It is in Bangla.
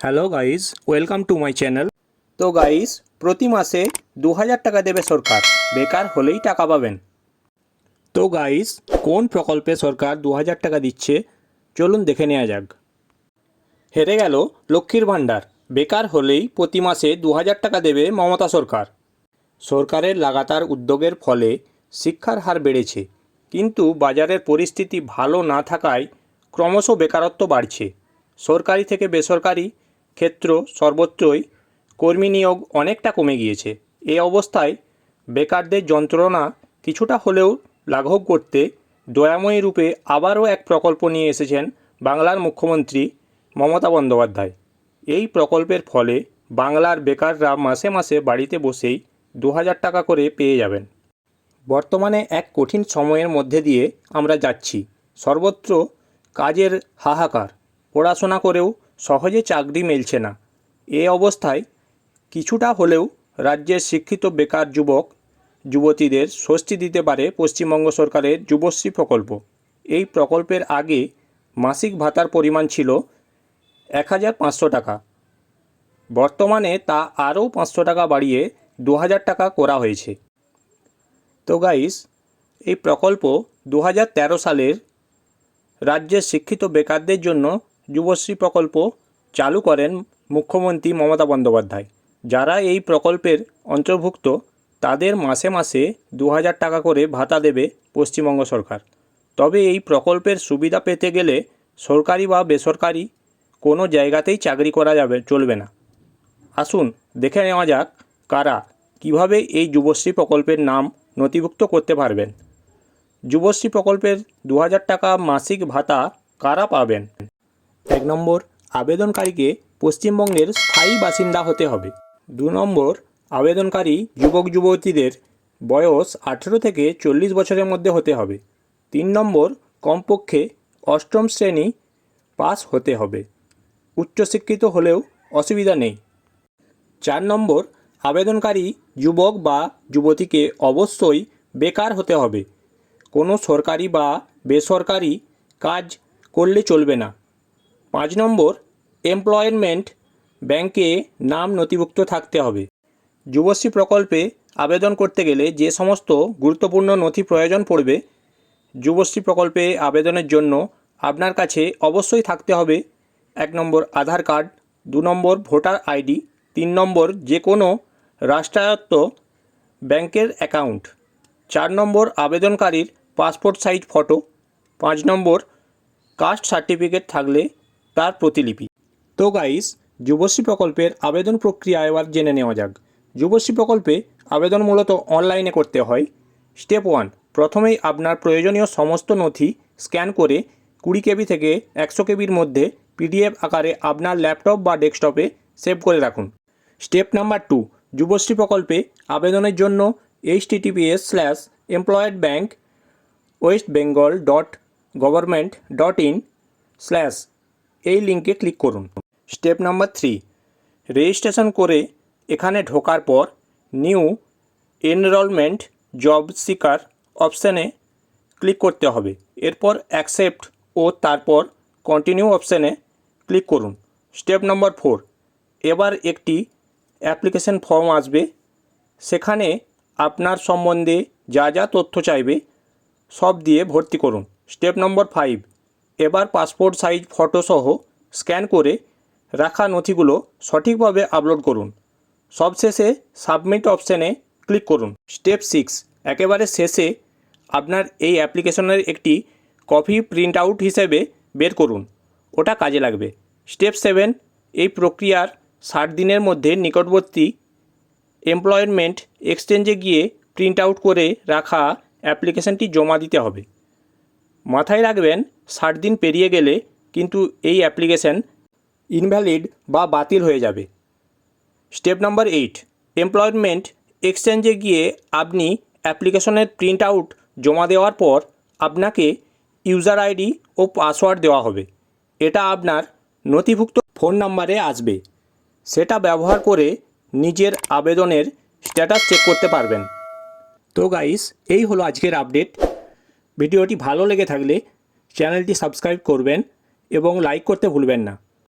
Hello guys welcome to my channel তো গাইজ প্রতি মাসে দু হাজার টাকা দেবে সরকার। বেকার হলেই টাকা পাবেন। তো গাইজ কোন প্রকল্পে সরকার দু হাজার টাকা দিচ্ছে? চলুন দেখে নেওয়া যাক। হেরে গেল লক্ষ্মীর ভাণ্ডার। বেকার হলেই প্রতি মাসে দু হাজার টাকা দেবে মমতা সরকার। সরকারের লাগাতার উদ্যোগের ফলে শিক্ষার হার বেড়েছে। কিন্তু বাজারের পরিস্থিতি ভালো না থাকায় ক্রমশ বেকারত্ব বাড়ছে। সরকারি থেকে বেসরকারি ক্ষেত্র সর্বত্রই কর্মী নিয়োগ অনেকটা কমে গিয়েছে। এই অবস্থায় বেকারদের যন্ত্রণা কিছুটা হলেও লাঘব করতে দয়াময়ী রূপে আবারও এক প্রকল্প নিয়ে এসেছেন বাংলার মুখ্যমন্ত্রী মমতা বন্দ্যোপাধ্যায়। এই প্রকল্পের ফলে বাংলার বেকাররা মাসে মাসে বাড়িতে বসেই দু হাজার টাকা করে পেয়ে যাবেন। বর্তমানে এক কঠিন সময়ের মধ্যে দিয়ে আমরা যাচ্ছি। সর্বত্র কাজের হাহাকার, পড়াশোনা করেও সহজে চাকরি মিলছে না। এ অবস্থায় কিছুটা হলেও রাজ্যের শিক্ষিত বেকার যুবক, যুবতীদের স্বস্তি দিতে পারে পশ্চিমবঙ্গ সরকারের যুবশ্রী প্রকল্প। এই প্রকল্পের আগে মাসিক ভাতার পরিমাণ ছিল এক হাজার পাঁচশো টাকা। বর্তমানে তা আরও পাঁচশো টাকা বাড়িয়ে দু হাজার টাকা করা হয়েছে। তো গাইস এই প্রকল্প দু হাজার তেরো সালের রাজ্যের শিক্ষিত বেকারদের জন্য যুবশ্রী প্রকল্প চালু করেন মুখ্যমন্ত্রী মমতা বন্দ্যোপাধ্যায়। যারা এই প্রকল্পের অন্তর্ভুক্ত, তাদের মাসে মাসে দু হাজার টাকা করে ভাতা দেবে পশ্চিমবঙ্গ সরকার। তবে এই প্রকল্পের সুবিধা পেতে গেলে সরকারি বা বেসরকারি কোনো জায়গাতেই চাকরি করা যাবে, চলবে না। আসুন দেখে নেওয়া যাক কারা কীভাবে এই যুবশ্রী প্রকল্পের নাম নথিভুক্ত করতে পারবেন। যুবশ্রী প্রকল্পের দু হাজার টাকা মাসিক ভাতা কারা পাবেন? এক নম্বর, আবেদনকারীকে পশ্চিমবঙ্গের স্থায়ী বাসিন্দা হতে হবে। দু নম্বর, আবেদনকারী যুবক যুবতীদের বয়স আঠেরো থেকে চল্লিশ বছরের মধ্যে হতে হবে। তিন নম্বর, কমপক্ষে অষ্টম শ্রেণি পাস হতে হবে। উচ্চশিক্ষিত হলেও অসুবিধা নেই। চার নম্বর, আবেদনকারী যুবক বা যুবতীকে অবশ্যই বেকার হতে হবে। কোনো সরকারি বা বেসরকারি কাজ করলে চলবে না। পাঁচ নম্বর এমপ্লয়মেন্ট ব্যাংকে নাম নথিভুক্ত থাকতে হবে। যুবশ্রী প্রকল্পে আবেদন করতে গেলে যে সমস্ত গুরুত্বপূর্ণ নথি প্রয়োজন পড়বে, যুবশ্রী প্রকল্পে আবেদনের জন্য আপনার কাছে অবশ্যই থাকতে হবে এক নম্বর আধার কার্ড, দু নম্বর ভোটার আইডি তিন নম্বর যে কোনো রাষ্ট্রায়ত্ত ব্যাংকের অ্যাকাউন্ট, চার নম্বর আবেদনকারীর পাসপোর্ট সাইজ ফটো, পাঁচ নম্বর কাস্ট সার্টিফিকেট থাকলে তার প্রতিলিপি। তো গাইস যুবশ্রী প্রকল্পের আবেদন প্রক্রিয়া এবার জেনে নেওয়া যাক। যুবশ্রী প্রকল্পে আবেদন মূলত অনলাইনে করতে হয়। স্টেপ ওয়ান প্রথমেই আপনার প্রয়োজনীয় সমস্ত নথি স্ক্যান করে কুড়ি কেবি থেকে একশো কেবির মধ্যে পিডিএফ আকারে আপনার ল্যাপটপ বা ডেস্কটপে সেভ করে রাখুন। স্টেপ নাম্বার টু যুবশ্রী প্রকল্পে আবেদনের জন্য H TTPS slash employed bank West Bengal dot government dot in slash এই লিঙ্কে ক্লিক করুন। স্টেপ নাম্বার থ্রি, রেজিস্ট্রেশন করে এখানে ঢোকার পর নিউ এনরোলমেন্ট জব সিকার অপশানে ক্লিক করতে হবে। এরপর অ্যাকসেপ্ট ও তারপর কন্টিনিউ অপশানে ক্লিক করুন। স্টেপ নম্বর ফোর, এবার একটি অ্যাপ্লিকেশন ফর্ম আসবে। সেখানে আপনার সম্বন্ধে যা যা তথ্য চাইবে সব দিয়ে ভর্তি করুন। স্টেপ নম্বর ফাইভ এবার পাসপোর্ট সাইজ ফটো সহ স্ক্যান করে রাখা নথিগুলো সঠিকভাবে আপলোড করুন। সবশেষে সাবমিট অপশানে ক্লিক করুন। স্টেপ সিক্স একেবারে শেষে আপনার এই অ্যাপ্লিকেশনের একটি কপি প্রিন্ট আউট হিসেবে বের করুন। ওটা কাজে লাগবে। স্টেপ সেভেন এই প্রক্রিয়ার ষাট দিনের মধ্যে নিকটবর্তী এমপ্লয়মেন্ট এক্সচেঞ্জে গিয়ে প্রিন্ট আউট করে রাখা অ্যাপ্লিকেশনটি জমা দিতে হবে। মাথায় রাখবেন, ষাট দিন পেরিয়ে গেলে কিন্তু এই অ্যাপ্লিকেশন ইনভ্যালিড বা বাতিল হয়ে যাবে। স্টেপ নাম্বার এইট, এমপ্লয়মেন্ট এক্সচেঞ্জে গিয়ে আপনি অ্যাপ্লিকেশনের প্রিন্ট আউট জমা দেওয়ার পর আপনাকে ইউজার আইডি ও পাসওয়ার্ড দেওয়া হবে। এটা আপনার নথিভুক্ত ফোন নাম্বারে আসবে। সেটা ব্যবহার করে নিজের আবেদনের স্ট্যাটাস চেক করতে পারবেন। তো গাইস, এই হলো আজকের আপডেট। ভিডিওটি ভালো লেগে থাকলে চ্যানেলটি সাবস্ক্রাইব করবেন এবং লাইক করতে ভুলবেন না।